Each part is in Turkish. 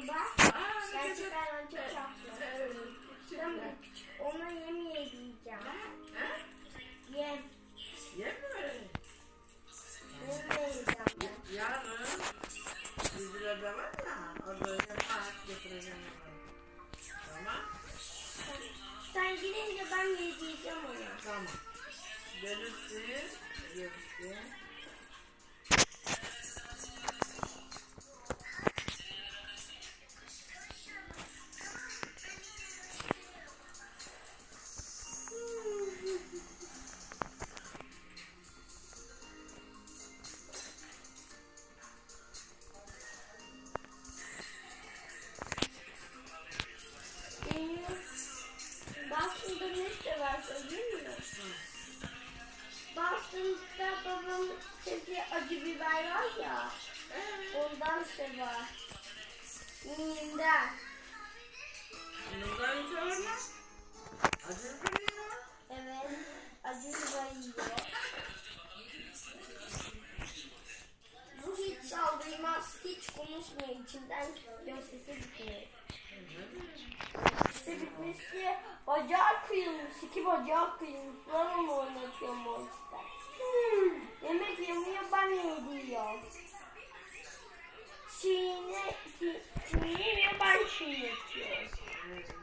güzel. Gerçekten çok tatlı. Ben ona yemeğe yiyeceğim. Yem. Yem mi? Yemeğe yiyeceğim ben. Yarın bizlerde var ya, orada yemek getireceğim. Tamam. Sen gidince ben yiyeceğim onu. Tamam. Gelirsin. Gelirsin. Ne sever söyleyeyim mi? Boston'da babam sevdiği acı biber var ya. Ondan sever. Minden. Bitmişti. Bacağı kıyılmış. iki bacağı kıyılmış. Ben onu oynatıyorum o işte. Hmm, yemek yemiyor ben yediyor. Çiğne, çiğ- çiğnemiyor ben çiğnetiyorum.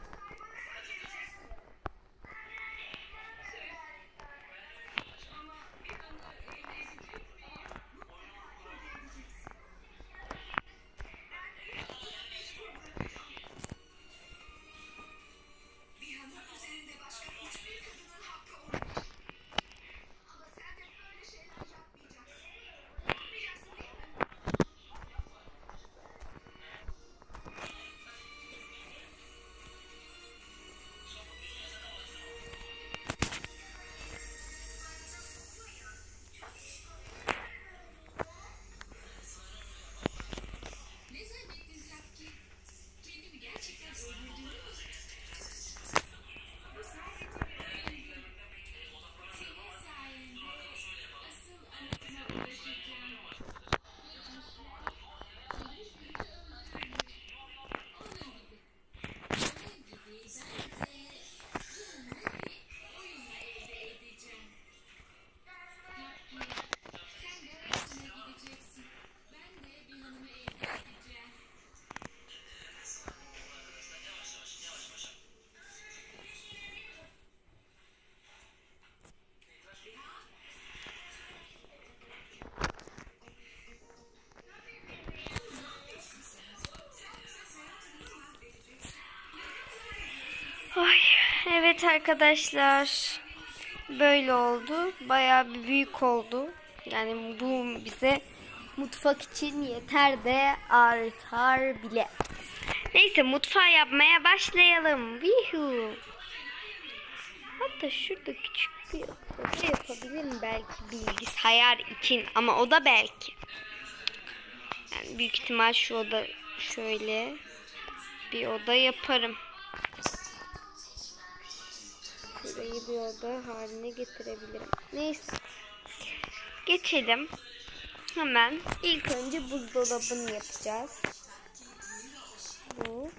Evet arkadaşlar. Böyle oldu. Bayağı bir büyük oldu. Yani bu bize mutfak için yeter de artar bile. Neyse mutfağı yapmaya başlayalım. Vihu. Hatta şurada küçük bir oda yapabilirim belki bilgisayar için ama o da belki. Yani büyük ihtimal şu oda şöyle bir oda yaparım. Şurayı bir oda haline getirebilirim. Neyse. Geçelim. Hemen ilk önce buzdolabını yapacağız. Bu.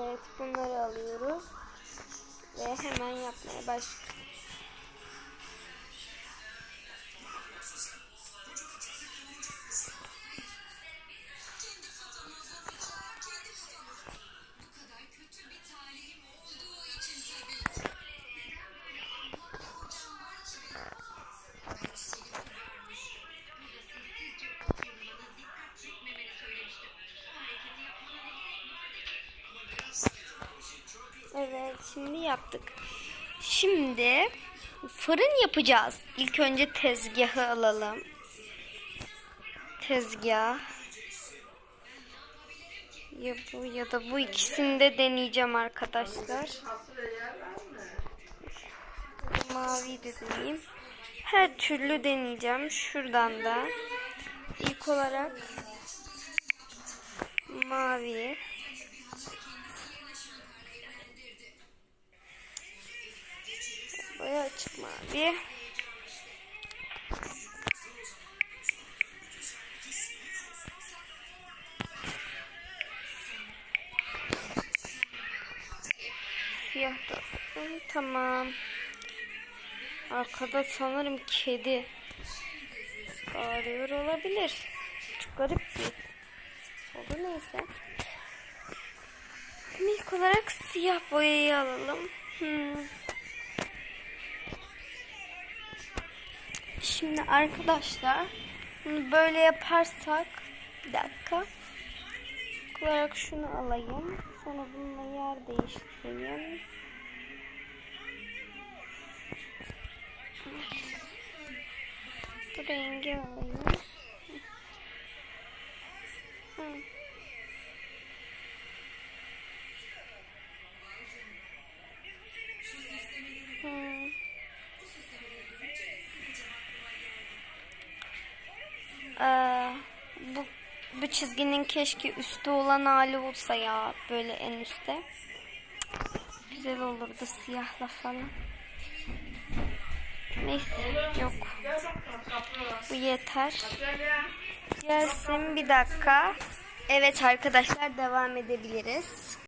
Evet bunları alıyoruz. Ve hemen yapmaya başlıyoruz. Evet şimdi yaptık. Şimdi fırın yapacağız. İlk önce tezgahı alalım. Tezgah. Ya bu ya da bu ikisini de deneyeceğim arkadaşlar. Mavi de deneyeyim. her türlü deneyeceğim. Şuradan da. İlk olarak mavi. Mavi. Siyah da. Tamam. Arkada sanırım kedi bağırıyor olabilir. Çok garip bir oldu neyse. İlk olarak siyah boyayı alalım. Hmm. Şimdi arkadaşlar bunu böyle yaparsak bir dakika. Olarak şunu alayım. Sonra bununla yer değiştireyim. Bu rengi alayım. Çizginin keşke üstte olan hali olsa ya böyle en üstte. Güzel olurdu siyahla falan. Neyse yok. Bu yeter. Gelsin bir dakika. Evet arkadaşlar devam edebiliriz.